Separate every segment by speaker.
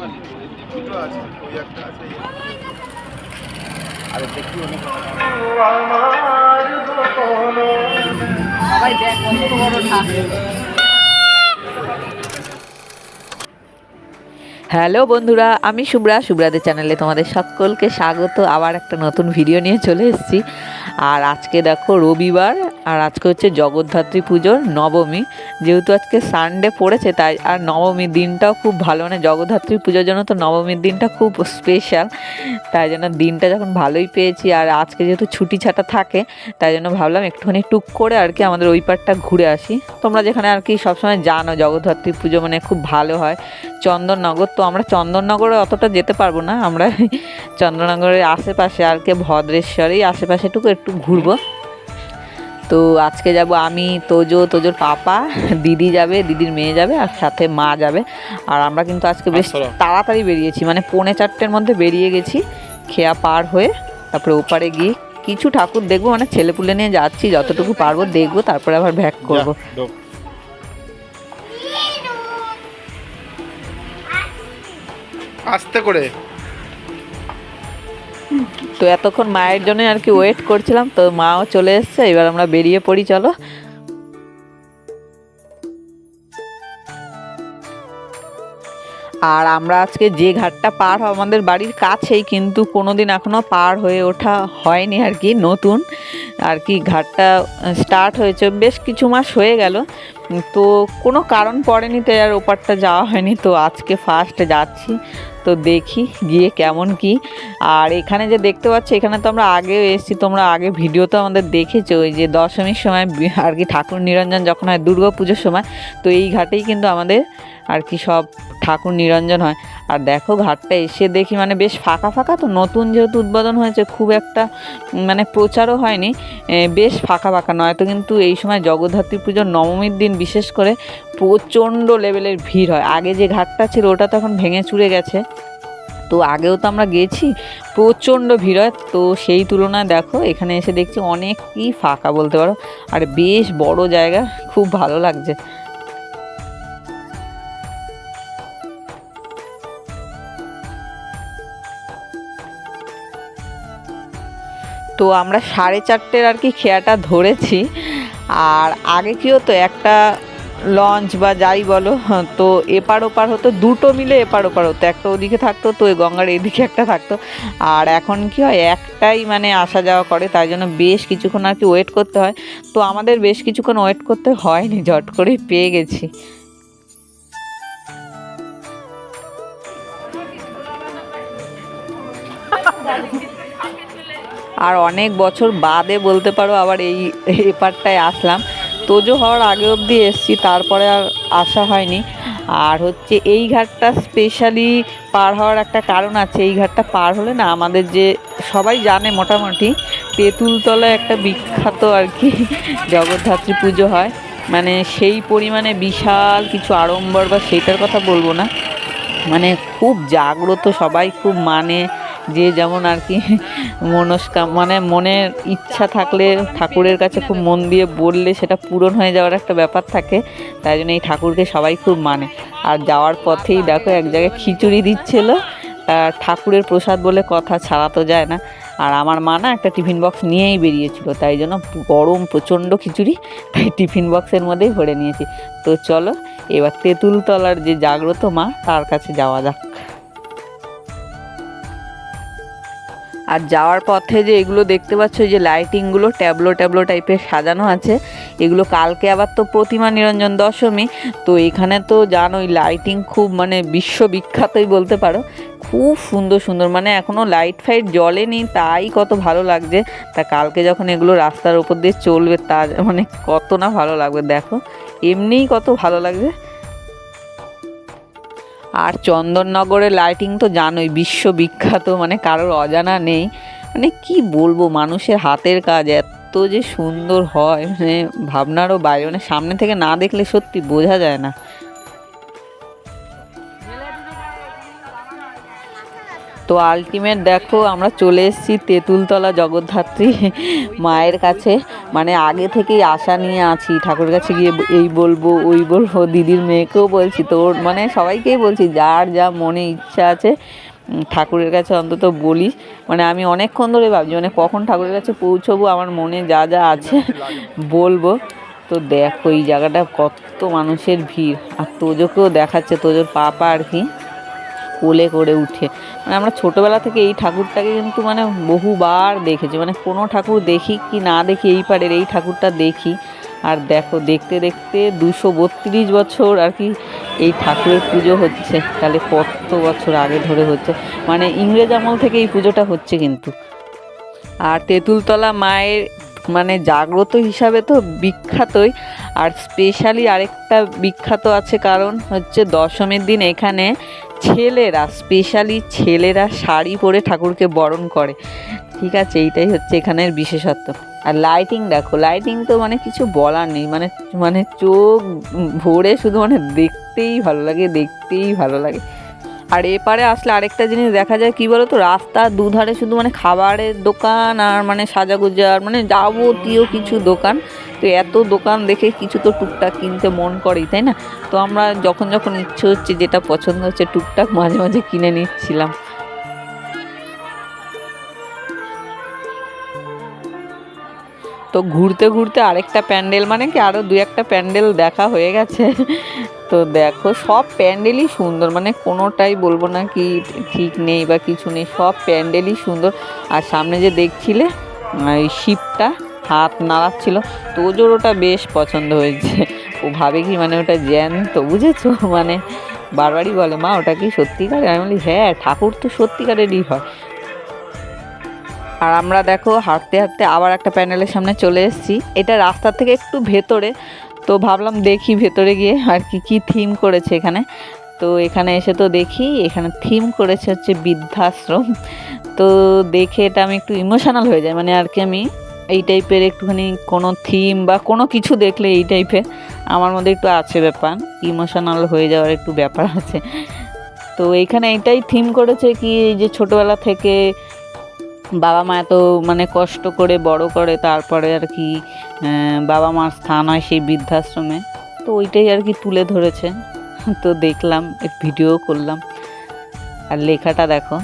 Speaker 1: দেখি
Speaker 2: হ্যালো বন্ধুরা, আমি শুভ্রা শুভ্রাদের চ্যানেলে তোমাদের সকলকে স্বাগত। আবার একটা নতুন ভিডিও নিয়ে চলে এসেছি। আর আজকে দেখো রবিবার, আর আজকে হচ্ছে জগদ্ধাত্রী পুজোর নবমী। যেহেতু আজকে সানডে পড়েছে, তাই আর নবমীর দিনটাও খুব ভালো। মানে জগদ্ধাত্রী পুজোর জন্য তো নবমীর দিনটা খুব স্পেশাল তাই জন্য দিনটা যখন ভালোই পেয়েছি, আর আজকে যেহেতু ছুটি ছাটা থাকে, তাই জন্য ভাবলাম একটুখানি টুক করে আর কি আমাদের ওই পারটা ঘুরে আসি। তোমরা যেখানে আর কি সবসময় জানো জগদ্ধাত্রী পুজো মানে খুব ভালো হয়। চন্দননগর তো আমরা চন্দননগরে অতটা যেতে পারব না, আমরা চন্দননগরের আশেপাশে আর কি ভদ্রেশ্বরেই আশেপাশেটুকু একটু ঘুরবো। তো আজকে যাব আমি তোজো তোজোর পাপা দিদি যাবে দিদির মেয়ে যাবে আর সাথে মা যাবে। আর আমরা কিন্তু আজকে বেশ তাড়াতাড়ি বেরিয়েছি মানে পৌনে চারটের মধ্যে বেরিয়ে গেছি খেয়া পার হয়ে তারপরে ওপারে গিয়ে কিছু ঠাকুর দেখব মানে ছেলেপুলে নিয়ে যাচ্ছি যতটুকু পারব দেখব তারপরে আবার ব্যাক করব।
Speaker 3: আস্তে করে।
Speaker 2: তো এতক্ষণ মায়ের জন্য আর কি ওয়েট করছিলাম, তো মাও চলে এসছে, এবার আমরা বেরিয়ে পড়ি, চলো। আর আমরা আজকে যে ঘাটটা পার হব, আমাদের বাড়ির কাছেই কিন্তু কোনোদিন এখনও পার হয়ে ওঠা হয়নি আর কি, নতুন। আর কি ঘাটটা স্টার্ট হয়েছে, বেশ কিছু মাস হয়ে গেল। তো কোনো কারণ পড়েনি, তাই আর ওপারটা যাওয়া হয়নি, তো আজকে ফার্স্ট যাচ্ছি। তো দেখি গিয়ে কেমন কি। আর এখানে যে দেখতে পাচ্ছ, এখানে তো আমরা আগেও এসেছি, তোমরা আগে ভিডিও তো আমাদের দেখেছ, ওই যে দশমীর সময় আর কি ঠাকুর নিরঞ্জন যখন হয় দুর্গা পুজোর সময়, তো এই ঘাটেই কিন্তু আমাদের আর কি সব ঠাকুর নিরঞ্জন হয়। আর দেখো ঘাটটা এসে দেখি মানে বেশ ফাঁকা ফাঁকা তো, নতুন যেহেতু উদ্বোধন হয়েছে, খুব একটা মানে প্রচারও হয়নি বেশ ফাঁকা ফাঁকা নয়তো কিন্তু এই সময় জগদ্ধাত্রী পুজোর নবমীর দিন বিশেষ করে প্রচণ্ড লেভেলের ভিড় হয়। আগে যে ঘাটটা ছিল ওটা তখন ভেঙে চুরে গেছে। তো আগেও তো আমরা গেছি, প্রচণ্ড ভিড় হয়। তো সেই তুলনায় দেখো, এখানে এসে দেখছি অনেকই ফাঁকা বলতে পারো। আর বেশ বড় জায়গা, খুব ভালো লাগছে। তো আমরা সাড়ে চারটের আর কি খেয়াটা ধরেছি। আর আগে কি হতো, একটা লঞ্চ বা যাই বলো তো এপার ওপার হতো, দুটো মিলে এপার ওপার হতো। একটা ওদিকে থাকতো, তো ওই গঙ্গার এদিকে একটা থাকতো। আর এখন কি হয়, একটাই মানে আসা যাওয়া করে, তাই জন্য বেশ কিছুক্ষণ আর কি ওয়েট করতে হয়। তো আমাদের বেশ কিছুক্ষণ ওয়েট করতে হয়নি, জট করেই পেয়ে গেছি। আর অনেক বছর বাদে বলতে পারো আবার এই এপারটায় আসলাম। তোজো হওয়ার আগে অবধি এসছি, তারপরে আর আসা হয়নি। আর হচ্ছে এই ঘাটটা স্পেশালি পার হওয়ার একটা কারণ আছে, এই ঘাটটা পার হলে না আমাদের যে সবাই জানে মোটামুটি তেঁতুলতলায় একটা বিখ্যাত আর কি জগদ্ধাত্রী পুজো হয়। মানে সেই পরিমাণে বিশাল কিছু আড়ম্বর বা সেটার কথা বলব না। মানে খুব জাগ্রত, সবাই খুব মানে যে যেমন আর কি মনস্কাম মানে মনের ইচ্ছা থাকলে ঠাকুরের কাছে খুব মন দিয়ে বললে সেটা পূরণ হয়ে যাওয়ার একটা ব্যাপার থাকে, তাই জন্য এই ঠাকুরকে সবাই খুব মানে। আর যাওয়ার পথেই দেখো এক জায়গায় খিচুড়ি দিচ্ছিল ঠাকুরের প্রসাদ বলে কথা ছাড়া তো যায় না। আর আমার মা না একটা টিফিন বক্স নিয়েই বেরিয়েছিল, তাই জন্য গরম প্রচণ্ড খিচুড়ি, তাই টিফিন বক্সের মধ্যেই ভরে নিয়েছি। তো চলো, এবার তেঁতুলতলার যে জাগ্রত মা, তার কাছে যাওয়া যাক। আর যাওয়ার পথে যে এগুলো দেখতে পাচ্ছ যে লাইটিংগুলো ট্যাবলো ট্যাবলো টাইপের সাজানো আছে, এগুলো কালকে আবার তো প্রতিমা নিরঞ্জন দশমী, তো এখানে তো জানোই লাইটিং খুব মানে বিশ্ববিখ্যাতই বলতে পারো। খুব সুন্দর সুন্দর মানে এখনও লাইট ফাইট জ্বলেনি তাই কত ভালো লাগছে। তা কালকে যখন এগুলো রাস্তার উপর দিয়ে চলবে তা মানে কত না ভালো লাগবে, দেখো। এমনিই কত ভালো লাগবে। আর চন্দননগরের লাইটিং তো জানোই, বিশ্ববিখ্যাত মানে কারোর অজানা নেই। মানে কি বলব, মানুষের হাতের কাজ এত যে সুন্দর হয় মানে ভাবনারও বাইরে মানে সামনে থেকে না দেখলে সত্যি বোঝা যায় না। তো আলটিমেট দেখো আমরা চলে এসেছি তেঁতুলতলা জগদ্ধাত্রী মায়ের কাছে। মানে আগে থেকেই আশা নিয়ে আছি, ঠাকুরের কাছে গিয়ে এই বলব, ওই বলব, দিদির মেয়েকেও বলছি তো ওর মানে সবাইকেই বলছি, যার যা মনে ইচ্ছা আছে ঠাকুরের কাছে অন্তত বলি। মানে আমি অনেকক্ষণ ধরে ভাবছি মানে কখন ঠাকুরের কাছে পৌঁছবো, আমার মনে যা যা আছে বলব। তো দেখো এই জায়গাটা কত মানুষের ভিড়, আর তোজোকেও দেখাচ্ছে, তোজোর পাপা আর কি। কোলে করে উঠে। মানে আমরা ছোটোবেলা থেকে এই ঠাকুরটাকে কিন্তু মানে বহুবার দেখেছি। মানে কোনো ঠাকুর দেখি কি না দেখি, এই পারের এই ঠাকুরটা দেখি। আর দেখো, দেখতে দেখতে দুশো বত্রিশ বছর আর কি এই ঠাকুরের পুজো হচ্ছে। তাহলে কত বছর আগে ধরে হচ্ছে। মানে ইংরেজ আমল থেকে এই পুজোটা হচ্ছে কিন্তু। আর তেঁতুলতলা মায়ের মানে জাগ্রত হিসাবে তো বিখ্যাতই। আর স্পেশালি আরেকটা বিখ্যাত আছে কারণ হচ্ছে দশমীর দিন এখানে ছেলেরা স্পেশালি ছেলেরা শাড়ি পরে ঠাকুরকে বরণ করে। ঠিক আছে, এইটাই হচ্ছে এখানের বিশেষত্ব। আর লাইটিং দেখো লাইটিং তো মানে কিছু বলার নেই। মানে মানে চোখ ভরে শুধু মানে দেখতেই ভালো লাগে, দেখতেই ভালো লাগে। আর এপারে আসলে আরেকটা জিনিস দেখা যায়, কি বলো তো রাস্তার দুধারে শুধু মানে খাবারের দোকান আর মানে সাজাগুজার মানে যাবতীয় কিছু দোকান। তো এত দোকান দেখে কিছু তো টুকটাক কিনতে মন করেই, তাই না? তো আমরা যখন যখন ইচ্ছে হচ্ছে, যেটা পছন্দ হচ্ছে, টুকটাক মাঝে মাঝে কিনে নিচ্ছিলাম। তো ঘুরতে ঘুরতে আরেকটা প্যান্ডেল মানে কি আরও দু একটা প্যান্ডেল দেখা হয়ে গেছে। তো দেখো, সব প্যান্ডেলই সুন্দর মানে কোনোটাই বলব না কি ঠিক নেই বা কিছু নেই, সব প্যান্ডেলই সুন্দর। আর সামনে যে দেখছিলে এই শিপটা হাত নাড়াচ্ছিল তোজোর ওটা বেশ পছন্দ হয়েছে। ও ভাবে কি মানে ওটা জ্যান্ত, বুঝেছ? মানে বারবারই বলে, মা, ওটা কি সত্যিকারের? আমি বলি হ্যাঁ ঠাকুর তো সত্যিকারেরই হয়। আর আমরা দেখো, হাঁটতে হাঁটতে আবার একটা প্যান্ডেলের সামনে চলে এসেছি। এটা রাস্তা থেকে একটু ভেতরে, তো ভাবলাম দেখি ভেতরে গিয়ে আর কি কি থিম করেছে এখানে। তো এখানে এসে তো দেখি, এখানে থিম করেছে হচ্ছে বৃদ্ধাশ্রম। তো দেখে এটা আমি একটু ইমোশনাল হয়ে যায় মানে আর কি আমি এই টাইপের একটুখানি কোনো থিম বা কোনো কিছু দেখলে এই টাইপের আমার মধ্যে একটু আছে ব্যাপার ইমোশনাল হয়ে যাওয়ার একটু ব্যাপার আছে। তো এইখানে এইটাই থিম করেছে কি যে ছোটোবেলা থেকে বাবা মা এত মানে কষ্ট করে বড় করে তারপরে আর কি বাবা মার স্থান হয় সেই বৃদ্ধাশ্রমে। তো ওইটাই আর কি তুলে ধরেছে। তো দেখলাম ভিডিও করলাম। আর লেখাটা দেখো।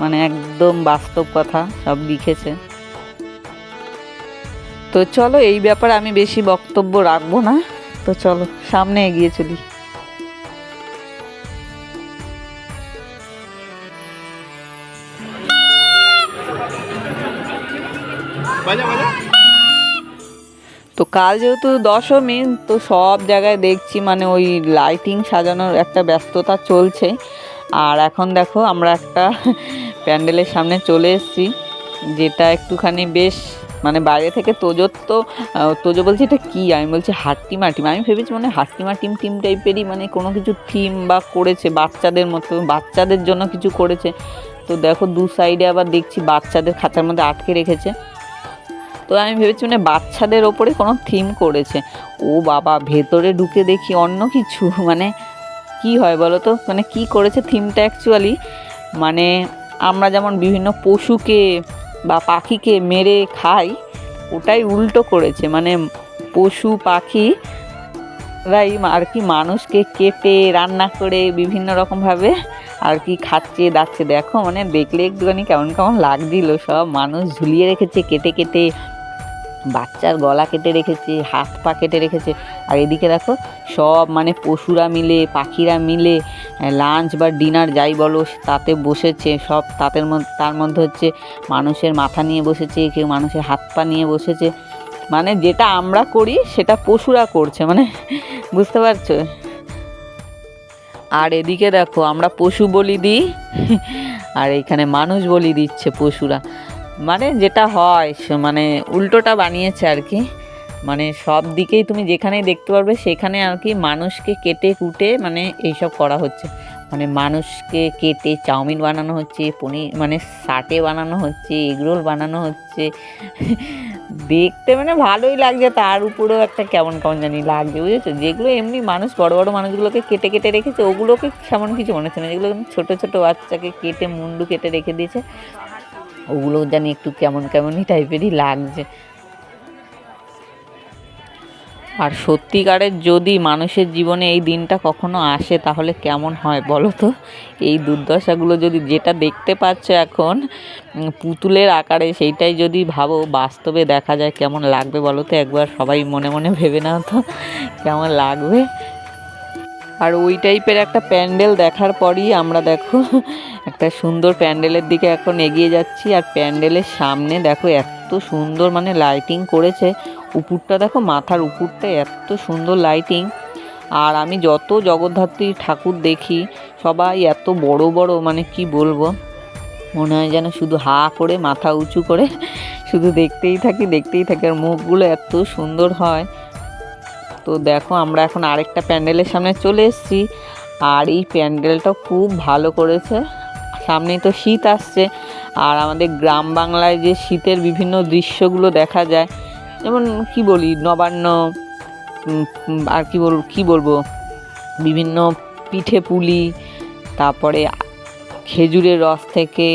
Speaker 2: মানে একদম বাস্তব কথা, সব লিখেছে। তো চলো, এই ব্যাপারে আমি বেশি বক্তব্য রাখব না। তো চলো, সামনে এগিয়ে চলি। তো কাল যেহেতু দশমী, তো সব জায়গায় দেখছি মানে ওই লাইটিং সাজানোর একটা ব্যস্ততা চলছে। আর এখন দেখো আমরা একটা প্যান্ডেলের সামনে চলে এসেছি, যেটা একটুখানি বেশ মানে বাইরে থেকে তোজোর তো তোজো বলছি এটা কী? আমি বলছি হাট্টিমা টিম আমি ভেবেছি মানে হাট্টিমা টিম টিম টাইপেরই মানে কোনো কিছু থিম বা করেছে বাচ্চাদের মতো, বাচ্চাদের জন্য কিছু করেছে। তো দেখো দু সাইডে আবার দেখছি বাচ্চাদের খাঁচার মধ্যে আটকে রেখেছে। তো আমি ভেবেছি মানে বাচ্চাদের ওপরে কোনো থিম করেছে। ও বাবা, ভেতরে ঢুকে দেখি অন্য কিছু মানে কি হয় বলো তো? মানে কি করেছে থিমটা অ্যাকচুয়ালি মানে আমরা যেমন বিভিন্ন পশুকে বা পাখিকে মেরে খাই, ওটাই উল্টো করেছে। মানে পশু, পাখি রাই আর কি মানুষকে কেটে, রান্না করে, বিভিন্ন রকমভাবে আর কি খাচ্ছে, দাচ্ছে। দেখো মানে দেখলে একটুখানি কেমন কেমন লাগছিল। সব মানুষ ঝুলিয়ে রেখেছে, কেটে কেটে। বাচ্চার গলা কেটে রেখেছে, হাত পা কেটে রেখেছে। আর এদিকে দেখো, সব মানে পশুরা মিলে, পাখিরা মিলে লাঞ্চ বা ডিনার যাই বলো, তাতে বসেছে। সব তাদের মধ্যে তার মধ্যে হচ্ছে মানুষের মাথা নিয়ে বসেছে, কেউ মানুষের হাত পা নিয়ে বসেছে। মানে যেটা আমরা করি, সেটা পশুরা করছে মানে বুঝতে পারছ? আর এদিকে দেখো, আমরা পশু বলি দিই, আর এখানে মানুষ বলি দিচ্ছে পশুরা। মানে যেটা হয় মানে উল্টোটা বানিয়েছে আর কি। মানে সব দিকেই তুমি যেখানেই দেখতে পারবে, সেখানে আর কি মানুষকে কেটে কুটে মানে এইসব করা হচ্ছে। মানে মানুষকে কেটে চাউমিন বানানো হচ্ছে, পনির মানে সাটে বানানো হচ্ছে, এগরোল বানানো হচ্ছে। দেখতে মানে ভালোই লাগছে, তার উপরেও একটা কেমন কেমন জানি লাগছে, বুঝেছ? যেগুলো এমনি মানুষ, বড় বড় মানুষগুলোকে কেটে কেটে রেখেছে, ওগুলোকে সেমন কিছু মনে হচ্ছে না। যেগুলো ছোটো ছোটো বাচ্চাকে কেটে, মুন্ডু কেটে রেখে দিয়েছে। ওগুলো জানি একটু কেমন কেমনই টাইপেরই লাগছে। আর সত্যিকারের যদি মানুষের জীবনে এই দিনটা কখনো আসে, তাহলে কেমন হয় বলো তো? এই দুর্দশাগুলো যদি যেটা দেখতে পাচ্ছ এখন পুতুলের আকারে সেইটাই যদি ভাবো, বাস্তবে দেখা যায় কেমন লাগবে বলো তো? একবার সবাই মনে মনে ভেবে নাও তো, কেমন লাগবে? আর ওই টাইপের একটা প্যান্ডেল দেখার পরই আমরা দেখো, একটা সুন্দর প্যান্ডেলের দিকে এখন এগিয়ে যাচ্ছি। আর প্যান্ডেলের সামনে দেখো এত সুন্দর মানে লাইটিং করেছে। উপরটা দেখো, মাথার উপরটা এত সুন্দর লাইটিং আর আমি যত জগদ্ধাত্রী ঠাকুর দেখি, সবাই এত বড় বড় মানে কি বলব? মনে হয় যেন শুধু হা করে মাথা উঁচু করে শুধু দেখতেই থাকি দেখতেই থাকি। আর মুখগুলো এত সুন্দর হয়। তো দেখো আমরা এখন আরেকটা প্যান্ডেলের সামনে চলে এসেছি। আর এই প্যান্ডেলটা খুব ভালো করেছে। সামনেই তো শীত আসছে। আর আমাদের গ্রাম বাংলায় যে শীতের বিভিন্ন দৃশ্যগুলো দেখা যায়, যেমন কি বলি, নবান্ন আর কি বল, কি বলব, বিভিন্ন পিঠে পুলি, তারপরে খেজুরের রস থেকে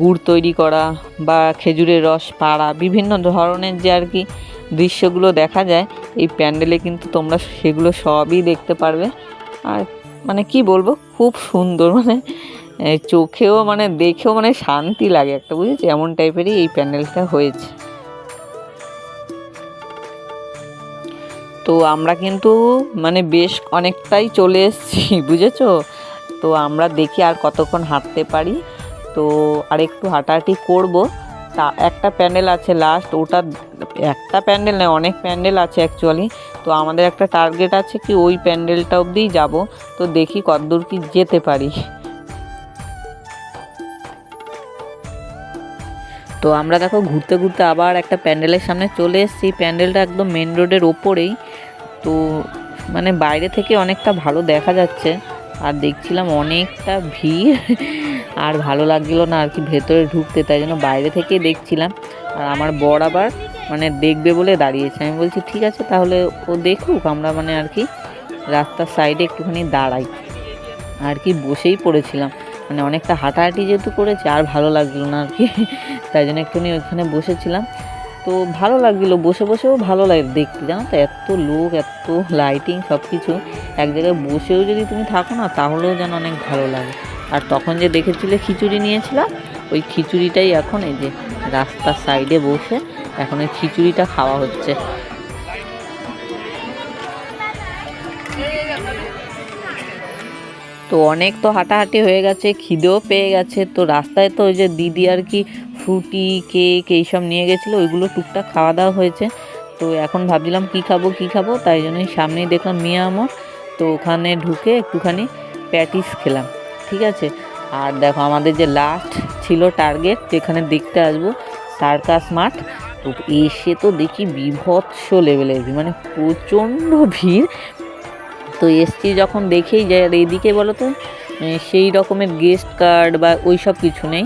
Speaker 2: গুড় তৈরি করা বা খেজুরের রস পাড়া, বিভিন্ন ধরনের যে আর কি দৃশ্যগুলো দেখা যায়। এই প্যান্ডেলে কিন্তু তোমরা সেগুলো সবই দেখতে পারবে। আর মানে কি বলব, খুব সুন্দর মানে চোখেও মানে দেখেও মানে শান্তি লাগে একটা, বুঝেছি? এমন টাইপেরই এই প্যান্ডেলটা হয়েছে। তো আমরা কিন্তু মানে বেশ অনেকটাই চলে এসেছি, বুঝেছ? তো আমরা দেখি আর কতক্ষণ হাঁটতে পারি। তো আর একটু হাঁটাহাঁটি করব। তা একটা প্যান্ডেল আছে লাস্ট ওটা একটা প্যান্ডেল নয়, অনেক প্যান্ডেল আছে অ্যাকচুয়ালি তো আমাদের একটা টার্গেট আছে কি ওই প্যান্ডেলটা অবধিই যাব, তো দেখি কতদূর কি যেতে পারি। তো আমরা দেখো ঘুরতে ঘুরতে আবার একটা প্যান্ডেলের সামনে চলে এসেছি। প্যান্ডেলটা একদম মেন রোডের ওপরেই। তো মানে বাইরে থেকে অনেকটা ভালো দেখা যাচ্ছে। আর দেখছিলাম অনেকটা ভিড়, আর ভালো লাগছিল না আর কি ভেতরে ঢুকতে, তাই জন্য বাইরে থেকেই দেখছিলাম। আর আমার বর আবার মানে দেখবে বলে দাঁড়িয়েছে। আমি বলছি, ঠিক আছে, তাহলে ও দেখুক, আমরা মানে আর কি রাস্তার সাইডে একটুখানি দাঁড়াই। আর কি বসেই পড়েছিলাম। মানে অনেকটা হাঁটাহাঁটি যেহেতু করেছে, আর ভালো লাগল না আর কি। তাই জন্য একটুখানি ওইখানে বসেছিলাম। তো ভালো লাগছিল বসে বসেও ভালো লাগে দেখতে। জানো তো, এত লোক, এত লাইটিং সব কিছু এক জায়গায় বসেও যদি তুমি থাকো না, তাহলেও যেন অনেক ভালো লাগে। আর তখন যে দেখেছিলে খিচুড়ি নিয়েছিলাম, ওই খিচুড়িটাই এখন এই যে রাস্তার সাইডে বসে এখন ওই খিচুড়িটা খাওয়া হচ্ছে। তো অনেক তো হাঁটাহাঁটি হয়ে গেছে, খিদেও পেয়ে গেছে। তো রাস্তায় তো ওই যে দিদি আর কি ফ্রুটি, কেক এইসব নিয়ে গেছিল, ওইগুলো টুকটাক খাওয়া দাওয়া হয়েছে। তো এখন ভাবছিলাম কি খাব কি খাব, তাই জন্যই সামনেই দেখলাম মিয়ামর তো ওখানে ঢুকে একটুখানি প্যাটিস খেলাম, ঠিক আছে? আর দেখো আমাদের যে লাস্ট ছিল টার্গেট যেখানে দেখতে আসব সার্কাস মাঠ। তো এসে তো দেখি বিভৎস লেভেলের ভিড় মানে প্রচণ্ড ভিড়। তো এসছি যখন দেখেই যায় আর এইদিকে বলো তো সেই রকমের গেস্ট কার্ড বা ওই সব কিছু নেই।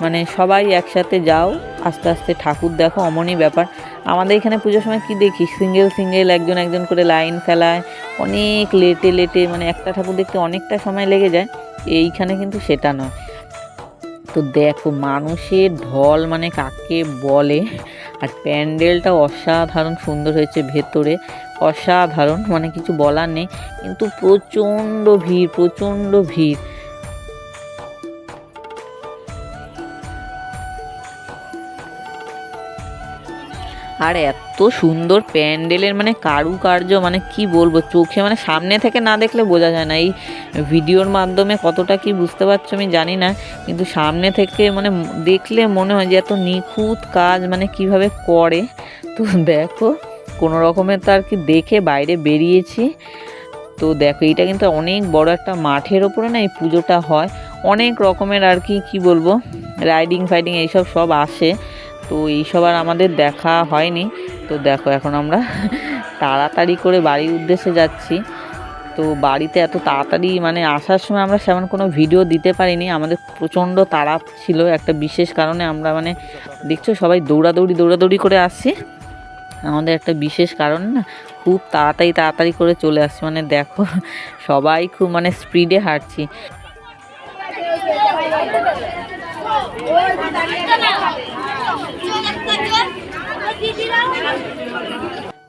Speaker 2: মানে সবাই একসাথে যাও, আস্তে আস্তে ঠাকুর দেখো অমনই ব্যাপার। আমাদের এখানে পুজোর সময় কি দেখি? সিঙ্গেল সিঙ্গেল, একজন একজন করে লাইন ফেলায়, অনেক লেটে লেটে মানে একটা ঠাকুর দেখতে অনেকটা সময় লেগে যায়। এইখানে কিন্তু সেটা নয়। তো দেখো, মানুষের ঢল মানে কাকে বলে? আর প্যান্ডেলটা অসাধারণ সুন্দর হয়েছে ভেতরে। অসাধারণ মানে কিছু বলার নেই। কিন্তু প্রচণ্ড ভিড় প্রচণ্ড ভিড়। আর এত সুন্দর প্যান্ডেলের মানে কারুকার্য মানে কি বলব, চোখে মানে সামনে থেকে না দেখলে বোঝা যায় না। এই ভিডিওর মাধ্যমে কতটা কি বুঝতে পারছ আমি জানি না, কিন্তু সামনে থেকে মানে দেখলে মনে হয় যে এত নিখুঁত কাজ মানে কীভাবে করে। তো দেখো, কোনো রকমের তো আর কি দেখে বাইরে বেরিয়েছি। তো দেখো এটা কিন্তু অনেক বড় একটা মাঠের ওপরে না এই পুজোটা হয়। অনেক রকমের আর কি কি বলব, রাইডিং ফাইডিং এইসব সব আসে। তো এইসব আর আমাদের দেখা হয়নি। তো দেখো এখন আমরা তাড়াতাড়ি করে বাড়ির উদ্দেশ্যে যাচ্ছি। তো বাড়িতে এত তাড়াতাড়ি মানে আসার সময় আমরা সেমন কোনো ভিডিও দিতে পারিনি। আমাদের প্রচণ্ড তাড়া ছিল একটা বিশেষ কারণে আমরা মানে দেখছ সবাই দৌড়াদৌড়ি দৌড়াদৌড়ি করে আসছি। আমাদের একটা বিশেষ কারণ না, খুব তাড়াতাড়ি তাড়াতাড়ি করে চলে আসছি। মানে দেখো সবাই খুব মানে স্পিডে হাঁটছি।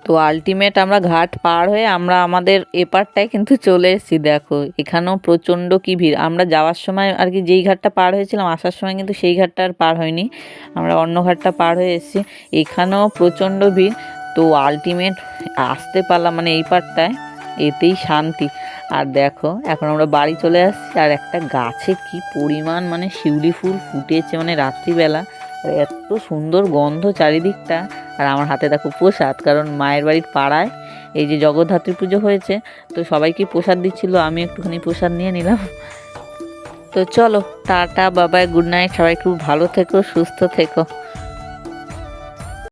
Speaker 2: তো আলটিমেট আমরা ঘাট পার হয়ে আমরা আমাদের এপারটায় কিন্তু চলে এসেছি, দেখো। এখানেও প্রচণ্ড কি ভিড়। আমরা যাওয়ার সময় আর কি যেই ঘাটটা পার হয়েছিলাম, আসার সময় কিন্তু সেই ঘাটটা আর পার হয়নি। আমরা অন্য ঘাটটা পার হয়ে এসেছি। এখানেও প্রচণ্ড ভিড়। তো আলটিমেট আসতে পারলাম মানে এই পারটায়। এতেই শান্তি। আর দেখো, এখন আমরা বাড়ি চলে আসছি। আর একটা গাছে কি পরিমাণ মানে শিউলি ফুল ফুটেছে মানে রাত্রিবেলা। আর এত সুন্দর গন্ধ চারিদিকটা। আর আমার হাতে দেখো প্রসাদ, কারণ মায়ের বাড়ির পাড়ায় এই যে জগদ্ধাত্রী পুজো হয়েছে, তো সবাইকে প্রসাদ দিচ্ছিল, আমি একটুখানি প্রসাদ নিয়ে নিলাম। তো চলো, টাটা, বাবাই, গুড নাইট, সবাই খুব ভালো থেকো, সুস্থ থেকো।